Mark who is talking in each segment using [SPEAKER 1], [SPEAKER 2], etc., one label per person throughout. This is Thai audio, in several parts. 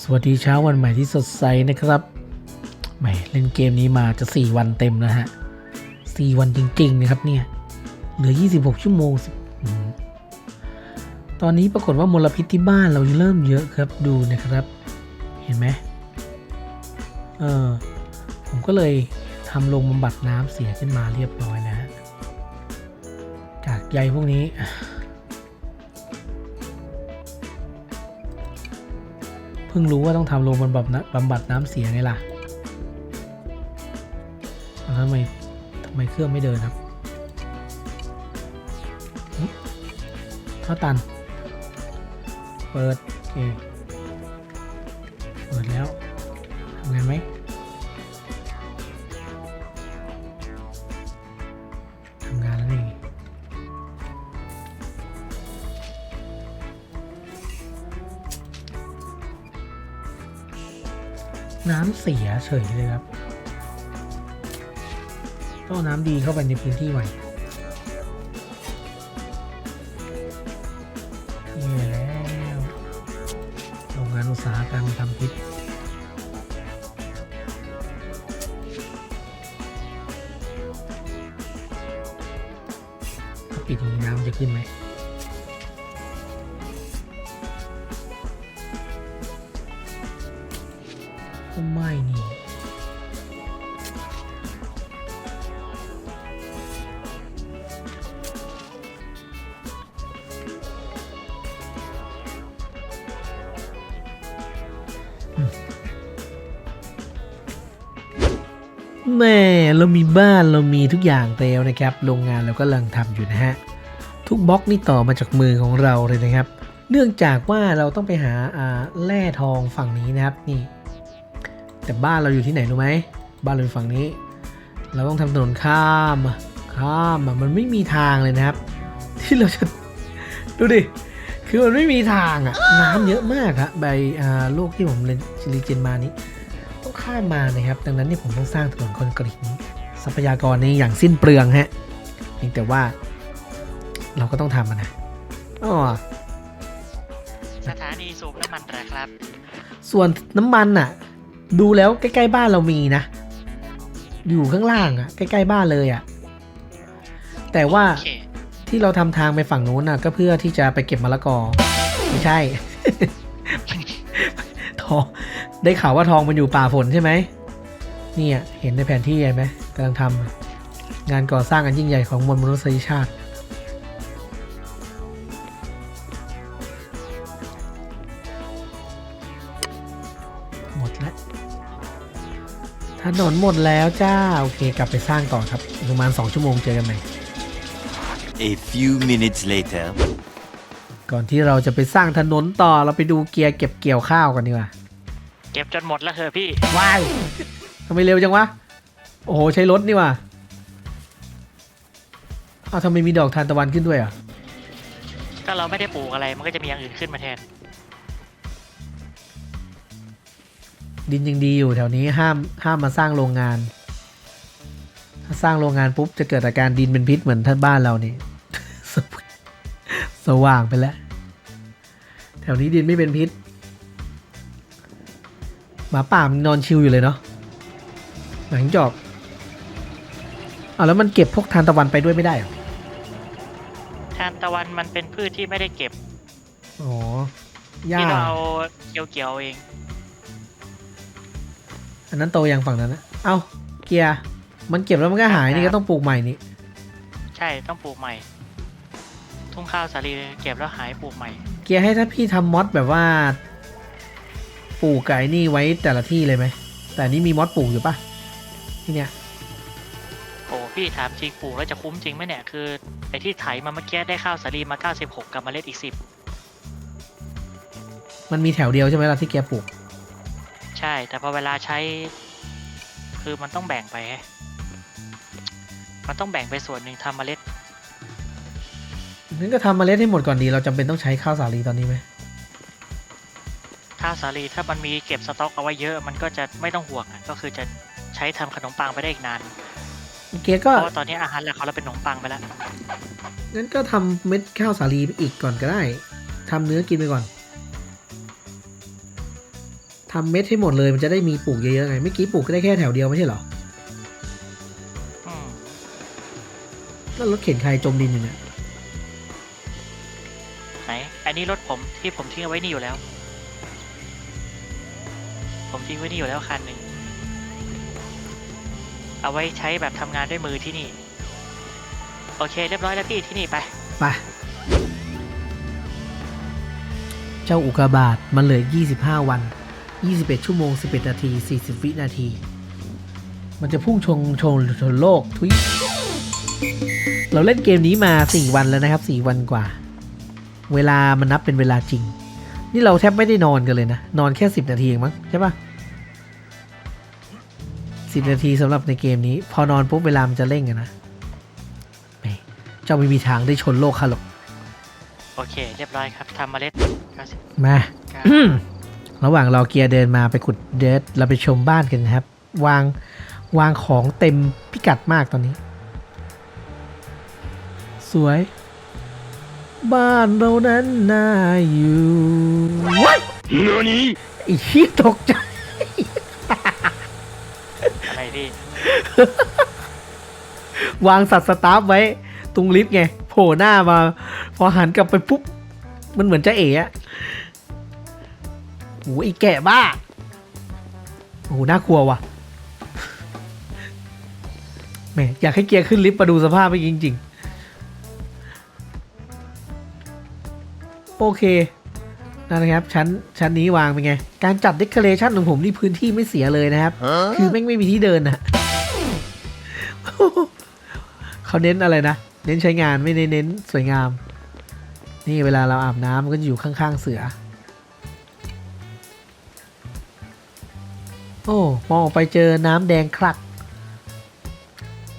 [SPEAKER 1] สวัสดีเช้าวันใหม่ที่สดใสนะครับแหมเล่นเกมนี้มาจะ 4 วันเต็มแล้วฮะ4วันจริงๆนะครับเนี่ย เหลือ 26 ชั่วโมงตอนนี้ปรากฏว่ามลพิษที่บ้านเราเริ่มเยอะครับดูนะครับ เห็นไหมเออผมก็เลยทำโรงบำบัดน้ำเสียขึ้นมาเรียบร้อยนะฮะกากใยพวกนี้ พิ่งรู้ว่าต้องทำโรงบำบัดบำบัดน้ำเสียไงล่ะแล้วทำไมทำไมเครื่องไม่เดินครับเข้าตัน เปิด โอเค เปิดแล้วทำงไหม น้ำเสียเฉยเลยครับต้องน้ำดีเข้าไปในพื้นที่ใหม่นี่แล้วโรงงานอุตสาหกรรมทำพิษปิดอย่างนี้น้ำจะขึ้นไหม แม่เรามีบ้านเรามีทุกอย่างแล้วนะครับ โรงงานเราก็กำลังทำอยู่นะฮะ ทุกบล็อกนี่ต่อมาจากมือของเราเลยนะครับ เนื่องจากว่าเราต้องไปหาอ่าแร่ทองฝั่งนี้นะครับนี่ แต่บ้านเราอยู่ที่ไหนรู้ไหมบ้านเราอยู่ฝั่งนี้ เราต้องทำถนนข้ามอะข้ามอะมันไม่มีทางเลยนะครับ ที่เราจะดูดิคือมันไม่มีทางอะน้ำเยอะมากอะใบอ่าโลกที่ผมเรียนรีเจนมานี้ ข้ามมานะครับ ดังนั้นนี่ผมต้องสร้างถนนคอนกรีตนี้ทรัพยากรนี้อย่างสิ้นเปลืองฮะเพียงแต่ว่าเราก็ต้องทำมันนะอ๋อ
[SPEAKER 2] สถานีสูบน้ำมันเหรอครับ
[SPEAKER 1] ส่วนน้ำมันน่ะ ดูแล้วใกล้ๆบ้านเรามีนะ อยู่ข้างล่างอะใกล้ๆบ้านเลยอะแต่ว่า
[SPEAKER 2] โอเค
[SPEAKER 1] ที่เราทำทางไปฝั่งนู้นน่ะ ก็เพื่อที่จะไปเก็บมะละกอ ไม่ใช่ ทอง ได้ข่าวว่าทองมันอยู่ป่าฝนใช่ไหมเนี่ยเห็นในแผนที่ไหมกำลังทำงานก่อสร้างอันยิ่งใหญ่ของมวลมนุษยชาติ หมดแล้วถนนหมดแล้วจ้า โอเค กลับไปสร้างต่อครับอีกประมาณ 2 ชั่วโมงเจอกันใหม่
[SPEAKER 3] A few minutes later.
[SPEAKER 1] ก่อนที่เราจะไปสร้างถนนต่อเราไปดูเกียร์เก็บเกี่ยวข้าวกันดีกว่า
[SPEAKER 2] เก็บจนหมดแล้วเถอะพี่
[SPEAKER 1] ว้ายทำไมเร็วจังวะ โอ้โห ใช้รถนี่ว่ะอ้าวทำไมมีดอกทานตะวันขึ้นด้วยอะ
[SPEAKER 2] ก็เราไม่ได้ปลูกอะไรมันก็จะมีอย่างอื่นขึ้นมาแทน
[SPEAKER 1] ดินยังดีอยู่แถวนี้ห้ามห้ามมาสร้างโรงงาน ถ้าสร้างโรงงานปุ๊บจะเกิดอาการดินเป็นพิษเหมือนท่านบ้านเรานี่ สวสว่างไปแล้ว แถวนี้ดินไม่เป็นพิษ หมาป่ามันนอนชิวอยู่เลยเนาะหนังจอบอ่าแล้วมันเก็บพวกทานตะวันไปด้วยไม่ได้เหรอ
[SPEAKER 2] ทานตะวันมันเป็นพืชที่ไม่ได้เก็บ
[SPEAKER 1] อ๋อหญ้า
[SPEAKER 2] ที่เราเอาเกี่ยวๆเอง
[SPEAKER 1] อันนั้นโตยังฝั่งนั้นนะเอ้าเกียร์มันเก็บแล้วมันก็หายนี่ก็ต้องปลูกใหม่นี่
[SPEAKER 2] ใช่ต้องปลูกใหม่ ทุ่งข้าวสาลีเก็บแล้วหายปลูกใหม่
[SPEAKER 1] เกียร์ให้ถ้าพี่ทำมอดแบบว่า ปลูกไก่นี่ไว้แต่ละที่เลยไหม แต่อันนี่มีมอดปลูกอยู่ปะที่เนี้ย
[SPEAKER 2] โอ้พี่ถามจริงปลูกแล้วจะคุ้มจริงไหมเนี่ยคือไอที่ไถมาเมื่อกี้ได้ข้าวสาลีมา 96 กับเมล็ดอีก
[SPEAKER 1] มันมีแถวเดียวใช่ไหมล่ะที่แกปลูก
[SPEAKER 2] 10 ใช่ แต่พอเวลาใช้ คือมันต้องแบ่งไปไงมันต้องแบ่งไปส่วนหนึ่งทำเมล็ด
[SPEAKER 1] งั้นก็ทำเมาเล็ดให้หมดก่อนดี เราจำเป็นต้องใช้ข้าวสาลีตอนนี้ไหม
[SPEAKER 2] ข้าวสาลีถ้ามันมีเก็บสต็อกเอาไว้เยอะมันก็จะไม่ต้องห่วงอะก็คือจะใช้ทำขนมปังไปได้อีกนาน
[SPEAKER 1] เกียร์ก็
[SPEAKER 2] เพราะว่าตอนนี้อาหารหลักของเราเป็นขนมปังไปแล้ว
[SPEAKER 1] งั้นก็ทำเม็ดข้าวสาลีไปอีกก่อนก็ได้ทำเนื้อกินไปก่อนทำเม็ดให้หมดเลยมันจะได้มีปลูกเยอะๆไงเมื่อกี้ปลูกได้แค่แถวเดียวไม่ใช่เหรอ
[SPEAKER 2] อืม
[SPEAKER 1] แล้วรถเข็นใครจมดินอยู่เนี่ย
[SPEAKER 2] ไหน อันนี้รถผมที่ผมทิ้งเอาไว้นี่อยู่แล้ว ผมทิ้งไว้นี่อยู่แล้วคันหนึ่งเอาไว้ใช้แบบทำงานด้วยมือที่นี่ โอเค เรียบร้อยแล้วพี่ที่นี่ไป
[SPEAKER 1] ไปเจ้าอุกกาบาตมันเหลือ 25 วัน 21 ชั่วโมง 11 นาที 40 วินาที มันจะพุ่งชงชนชนโลกทุยเราเล่นเกมนี้มา 4 วันแล้วนะครับ 4 วันกว่า เวลามันนับเป็นเวลาจริง นี่เราแทบไม่ได้นอนกันเลยนะ นอนแค่10นาทีเองมั้งใช่ปะ10นาทีสำหรับในเกมนี้ พอนอนปุ๊บเวลามันจะเร่งอะนะแหมเจ้าไม่มีทางได้ชนโลกข้าหรอก
[SPEAKER 2] โอเค เรียบร้อยครับทำเมล็ด99
[SPEAKER 1] มา ระหว่างรอเกียร์เดินมาไปขุดเดิร์ดเราไปชมบ้านกันนะครับ วางวางของเต็มพิกัดมากตอนนี้ สวย บ้านเรานั้นน่าอยู่ว้าย
[SPEAKER 3] NANI
[SPEAKER 1] ไอ้ที่ตกใจ
[SPEAKER 2] อะไรพี่
[SPEAKER 1] วางสัตว์สตาร์ฟไว้ตรงลิฟต์ไง โผล่หน้ามา พอหันกลับไปปุ๊บ มันเหมือนจะเอ๋อะโอ้ยไอ้แกะบ้าโอ้โหน่ากลัวว่ะแหมอยากให้เกียร์ขึ้นลิฟต์มาดูสภาพไปจริง ๆ โอเคนั่นนะครับชั้นชั้นนี้วางเป็นไง การจัดเด o เรชันของผมนี่พื้นที่ไม่เสียเลยนะครับ คือแม่งไม่มีที่เดินอะเขาเน้นอะไรนะ เน้นใช้งานไม่ได้เน้นสวยงาม นี่เวลาเราอาบน้ำมันก็จะอยู่ข้างๆเสือ โอ้มองออกไปเจอน้ำแดงคลัก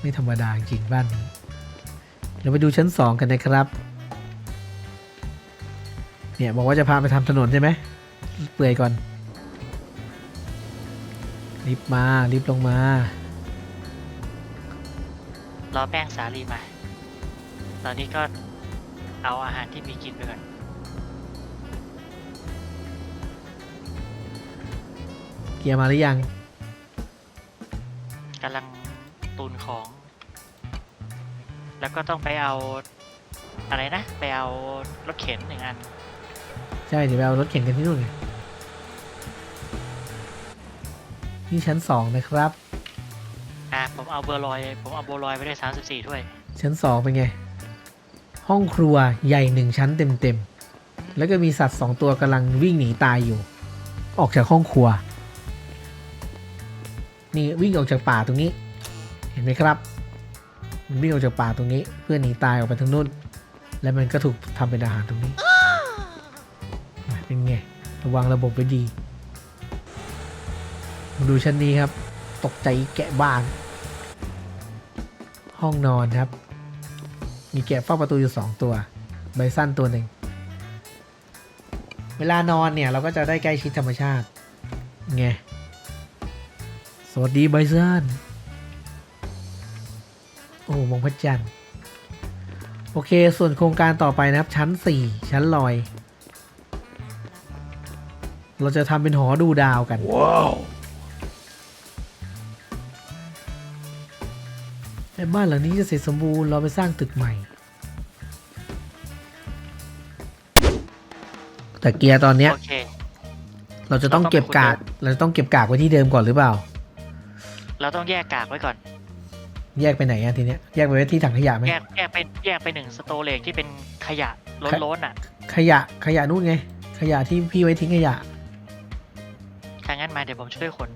[SPEAKER 1] ไม่ธรรมดาจริงๆบ้านนี้ เราไปดูชั้นสองกันนะครับ เนี่ยบอกว่าจะพาไปทำถนนใช่ไหมเปื่อยก่อนรีบมารีบลงมา
[SPEAKER 2] รอแป้งสาลีมา ตอนนี้ก็เอาอาหารที่มีกินไปก่อน
[SPEAKER 1] เกียร์มาหรือยัง
[SPEAKER 2] กำลังตุนของ แล้วก็ต้องไปเอาอะไรนะ ไปเอารถเข็นหนึ่งอัน
[SPEAKER 1] ใช่เดี๋ยวไปเอารถเข็นกันที่นู่นไงนี่ชั้นสองนะครับ
[SPEAKER 2] อะผมเอาเบอร์ลอย ผมเอาโบวลอยไปได้สามสิบสี่ถ้วย
[SPEAKER 1] ชั้นสองเป็นไง ห้องครัวใหญ่หนึ่งชั้นเต็มๆ แล้วก็มีสัตว์สองตัวกำลังวิ่งหนีตายอยู่ ออกจากห้องครัว นี่วิ่งออกจากป่าตรงนี้ เห็นไหมครับ มันวิ่งออกจากป่าตรงนี้ เพื่อหนีตายออกไปทางนู้น แล้วมันก็ถูกทำเป็นอาหารตรงนี้อะ เป็นไง ระวังระบบไว้ดี ดูชั้นนี้ครับ ตกใจแกะบ้าน ห้องนอนครับ มีแกะเฝ้าประตูอยู่สองตัวไบสั้นตัวหนึ่ง เวลานอนเนี่ย เราก็จะได้ใกล้ชิดธรรมชาติ ไง สวัสดีไบสั้นโอ้มองพระจันทร์โอเค ส่วนโครงการต่อไปนะครับ ชั้น 4 ชั้นลอย เราจะทำเป็นหอดูดาวกัน
[SPEAKER 3] Wow
[SPEAKER 1] แต่บ้านหลังนี้จะเสร็จสมบูรณ์เราไปสร้างตึกใหม่ แต่เกียร์ตอนเนี้ย
[SPEAKER 2] โอเค
[SPEAKER 1] เราจะต้องเก็บกาก เราจะต้องเก็บกากไว้ที่เดิมก่อนหรือเปล่า
[SPEAKER 2] เราต้องแยกกากไว้ก่อน
[SPEAKER 1] แยกไปไหนอะทีเนี้ย แยกไปไว้ที่ถังขยะไหม
[SPEAKER 2] แยกแยกไปแยกไปหนึ่งสโตเลกที่เป็นขยะล้นๆอะ
[SPEAKER 1] ขยะขยะนู่นไง ขยะที่พี่ไว้ทิ้งขยะ
[SPEAKER 2] ถ้างั้นมาเดี๋ยวผมช่วยคน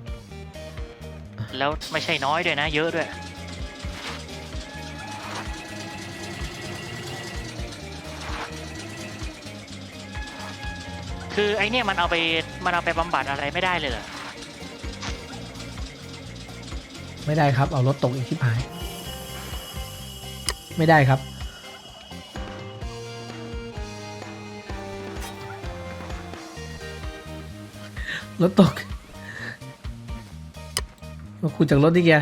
[SPEAKER 2] แล้วไม่ใช่น้อยด้วยนะ เยอะด้วย คือไอเนี่ยมันเอาไปมันเอาไปบำบัดอะไรไม่ได้เลยเหรอ
[SPEAKER 1] ไม่ได้ครับ เอารถตกอีกที่หาย ไม่ได้ครับ รถตก มาขุดจากรถนี่แก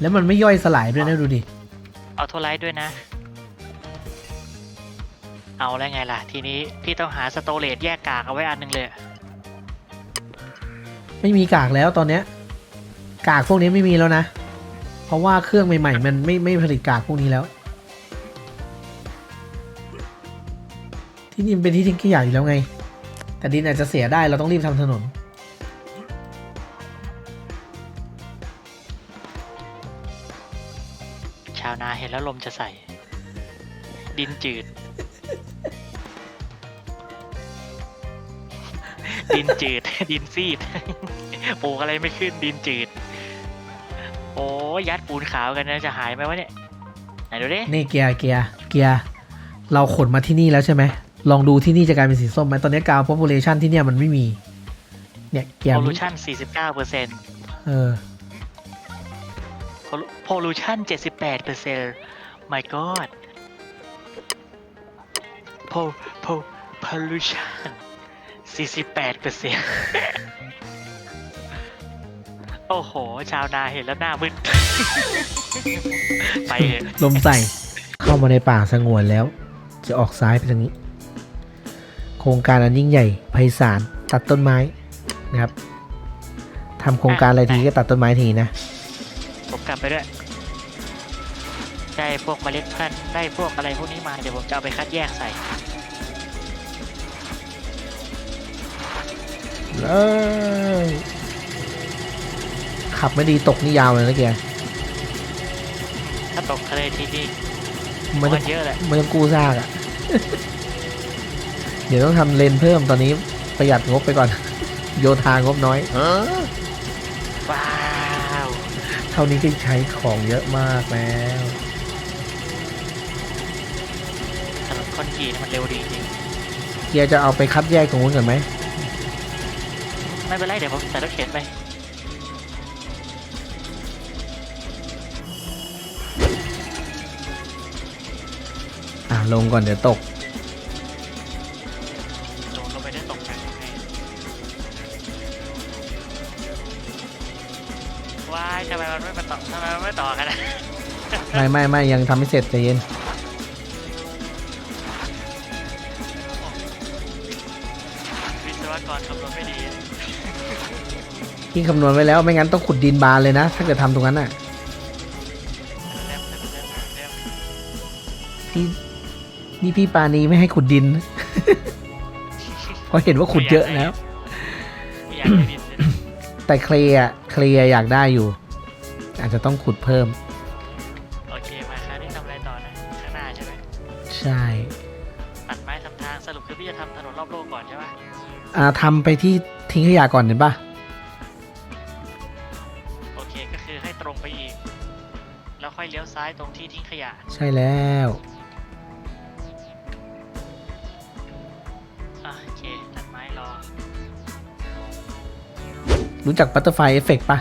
[SPEAKER 1] แล้วมันไม่ย่อยสลายด้วยนะดูดิ
[SPEAKER 2] เอาโทรไลท์ด้วยนะ เอาแล้วไงล่ะ ทีนี้พี่ต้องหาสโตเรจแยกกากเอาไว้อันหนึงเลย
[SPEAKER 1] ไม่มีกากแล้วตอนเนี้ย กากพวกนี้ไม่มีแล้วนะ เพราะว่าเครื่องใหม่ๆ มันไม่ไม่ผลิตกากพวกนี้แล้ว ที่นี่มันเป็นที่ทิ้งขยะอยู่แล้วไง แต่ดินอาจจะเสียได้เราต้องรีบทำถนน
[SPEAKER 2] ชาวนาเห็นแล้วลมจะใส่ ดินจืด ดินจืด ดินซีดปลูกอะไรไม่ขึ้นดินจืด โอ้ยยัดปูนขาวกันนะจะหายไหมวะเนี่ยไหนดูดิ
[SPEAKER 1] นี่เกียร์เกียร์เกียร์เราขนมาที่นี่แล้วใช่ไหมลองดูที่นี่จะกลายเป็นสีส้มไหมตอนนี้กาว population ที่เนี่ยมันไม่มี เนี่ยเกียร์
[SPEAKER 2] pollution 49เปอร์เซ็นต์
[SPEAKER 1] เออ
[SPEAKER 2] pollution 78เปอร์เซ็นต์ my god pol pol pollution 48เปอร์เซ็นต์ โอ้โห ชาวนาเห็นแล้วหน้ามึน ไปเถอะ
[SPEAKER 1] ลมใส่ เข้ามาในป่าสงวนแล้ว จะออกซ้ายไปทางนี้ โครงการอันยิ่งใหญ่ไพศาลตัดต้นไม้นะครับทำโครงการอะไรทีก็ตัดต้นไม้ทีนะ
[SPEAKER 2] ผมกลับไปด้วย ได้พวกเมล็ดพันธุ์ได้พวกอะไรพวกนี้มา เดี๋ยวผมจะเอาไปคัดแยกใส่
[SPEAKER 1] เลย ขับไม่ดีตกนี่ยาวเลยนะแก
[SPEAKER 2] ถ้าตกทะเลทีนี้
[SPEAKER 1] ไม่ต้
[SPEAKER 2] มั
[SPEAKER 1] อง
[SPEAKER 2] นเยอะแหละ
[SPEAKER 1] ไม่ต้องกู้ซากอะ่ะเดี๋ยวต้องทำเลนเพิ่มตอนนี้ประหยัดงบไปก่อน โยธางบน้อย
[SPEAKER 2] ว้าว
[SPEAKER 1] เท่านี้ก็ใช้ของเยอะมากแล้ว
[SPEAKER 2] ถนนคอนกรีตมันเร็วดีจริง
[SPEAKER 1] เกียร์จะเอาไปคัดแยกตรงนู้นก่อนไหม
[SPEAKER 2] ไม่เป็นไรเดี๋ยวผมใส่รถเข็นไป
[SPEAKER 1] ลงก่อนเดี๋ยวตก
[SPEAKER 2] โดดลงไปได้ตกกันยังไงว้ายทำไมมันไม่มาต่อทำไมมันไม่ต่อกันนะ
[SPEAKER 1] ไม่ไม่ไม่ยังทำไม่เสร็จใจเย็น
[SPEAKER 2] วิศวกรคำนวณไม่ดี
[SPEAKER 1] พี่คำนวณไว้แล้วไม่งั้นต้องขุดดินบานเลยนะ ถ้าเกิดทำตรงนั้นน่ะ
[SPEAKER 2] เร็วเร็วเร็วเร็ว
[SPEAKER 1] พี่ นี่พี่ปานีไม่ให้ขุดดิน เพราะเห็นว่าขุดเยอะแล้ว
[SPEAKER 2] ไม่อยากให้ดินเลย
[SPEAKER 1] แต่เคลียร์เคลียร์อยากได้อยู่ อาจจะต้องขุดเพิ่ม
[SPEAKER 2] โอเคมาคราวนี้ทำอะไรต่อนะข้างหน้าใช่ไหม
[SPEAKER 1] ใช่
[SPEAKER 2] ตัดไม้ทำทางสรุปคือพี่จะทำถนนรอบโลกก่อนใช่ปะ
[SPEAKER 1] อ่าทำไปที่ทิ้งขยะก่อนเห็นปะ
[SPEAKER 2] โอเคก็คือให้ตรงไปอีก แล้วค่อยเลี้ยวซ้ายตรงที่ทิ้งขยะ
[SPEAKER 1] ใช่แล้ว
[SPEAKER 2] รู้
[SPEAKER 1] จักบัตเตอร์ไฟเอฟเฟกปะ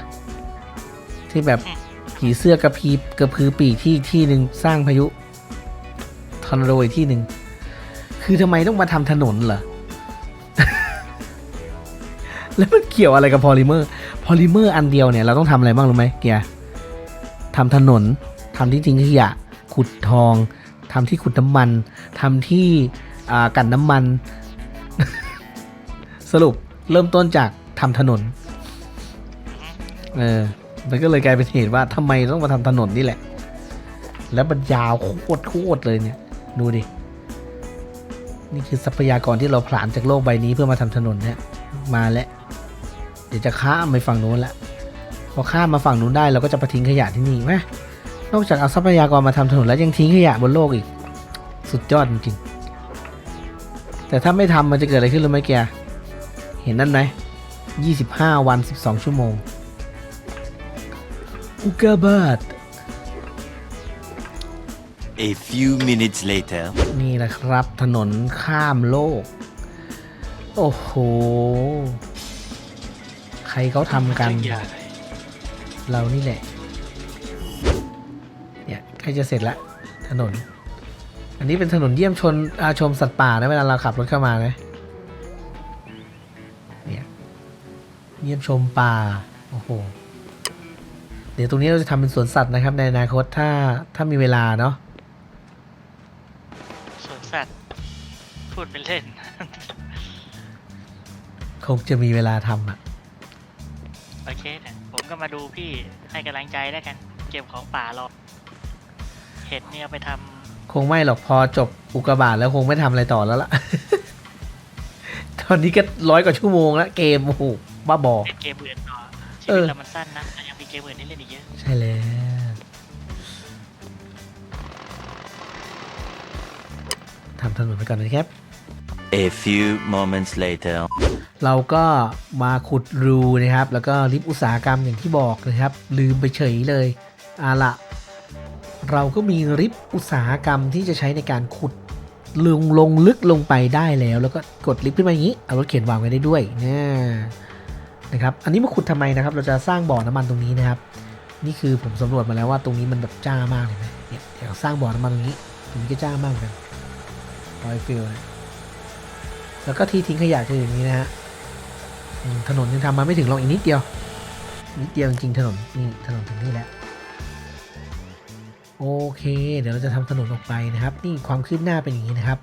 [SPEAKER 1] ที่แบบผีเสื้อกระพีบกระพือปีกที่ที่หนึ่งสร้างพายุทอร์นาโดอีกที่หนึ่งคือทำไมต้องมาทำถนนเหรอ แล้วมันเกี่ยวอะไรกับพอลิเมอร์ พอลิเมอร์อันเดียวเนี่ย เราต้องทำอะไรบ้างรู้ไหมเกียร์ทำถนนทำที่ทิ้งขยะ ขุดทองทำที่ขุดน้ำมันทำที่อ่ากันน้ำมัน สรุปเริ่มต้นจากทำถนน เออมันก็เลยกลายเป็นเหตุว่าทำไมต้องมาทำถนนนี่แหละ แล้วมันยาวโคตรโคตรเลยเนี่ย ดูดิ นี่คือทรัพยากรที่เราผลาญจากโลกใบนี้เพื่อมาทำถนนเนี่ย มาแล้ว เดี๋ยวจะข้ามไปฝั่งนู้นละ พอข้ามมาฝั่งนู้นได้เราก็จะไปทิ้งขยะที่นี่ไหมนอกจากเอาทรัพยากรมาทำถนนแล้วยังทิ้งขยะบนโลกอีก สุดยอดจริงๆ แต่ถ้าไม่ทำมันจะเกิดอะไรขึ้นรู้ไหมแก เห็นนั่นไหมยี่สิบห้าวันสิบสองชั่วโมง อุกกาบาต
[SPEAKER 3] A few minutes later.
[SPEAKER 1] นี่แหละครับถนนข้ามโลก โอ้โห ใครเขาทำกัน เรานี่แหละ เนี่ยใกล้จะเสร็จแล้วถนน อันนี้เป็นถนนเยี่ยมชนอาชมสัตว์ป่านะเวลาเราขับรถเข้ามานะเนี่ยเยี่ยมชมป่า โอ้โห เดี๋ยวตรงนี้เราจะทำเป็นสวนสัตว์นะครับ ในอนาคตถ้าถ้ามีเวลาเนาะ
[SPEAKER 2] สวนสัตว์พูดเป็นเล่น
[SPEAKER 1] คงจะมีเวลาทำอะ
[SPEAKER 2] โอเคเนี่ยผมก็มาดูพี่ให้กำลังใจแล้วกัน เก็บของป่ารอเห็ดเนี่ยเอาไปทำ
[SPEAKER 1] คงไม่หรอกพอจบอุกกาบาตแล้วคงไม่ทำอะไรต่อแล้วล่ะ ตอนนี้ก็ร้อยกว่าชั่วโมงแล้วเกมโอ้โหบ้าบอ
[SPEAKER 2] เล่นเกมอื่นต่อชี
[SPEAKER 1] เอ
[SPEAKER 2] วิต
[SPEAKER 1] อ
[SPEAKER 2] เรามันสั้นนะแต่ยังมีเกมอื่นให้เล่นอีกเยอะ
[SPEAKER 1] ใช่แล้วทำถนนไปก่อนนะครับ
[SPEAKER 3] A few moments later.
[SPEAKER 1] เราก็มาขุดรูนะครับ แล้วก็ลิฟต์อุตสาหกรรมอย่างที่บอกนะครับ ลืมไปเฉยเลยเอาละเราก็มีลิฟต์อุตสาหกรรมที่จะใช้ในการขุดลงลงลึกลงไปได้แล้ว แล้วก็กดลิฟต์ขึ้นมาอย่างนี้ เอารถเข็นวางไว้ได้ด้วยเนี่ย นะครับอันนี้มาขุดทำไมนะครับ เราจะสร้างบ่อน้ำมันตรงนี้นะครับ นี่คือผมสำรวจมาแล้วว่าตรงนี้มันแบบจ้ามากเลยนะเนี่ยเดี๋ยวสร้างบ่อน้ำมันตรงนี้ตรงนี้ก็จ้ามากเหมือนกันออยฟิลนะแล้วก็ที่ทิ้งขยะคืออย่างนี้นะฮะถนนยังทำมาไม่ถึงหรอกอีกนิดเดียวนิดเดียวจริงๆถนนนี่ถนนถึงนี่แล้วโอเค เดี๋ยวเราจะทำถนนออกไปนะครับ นี่ความคืบหน้าเป็นอย่างนี้นะครับ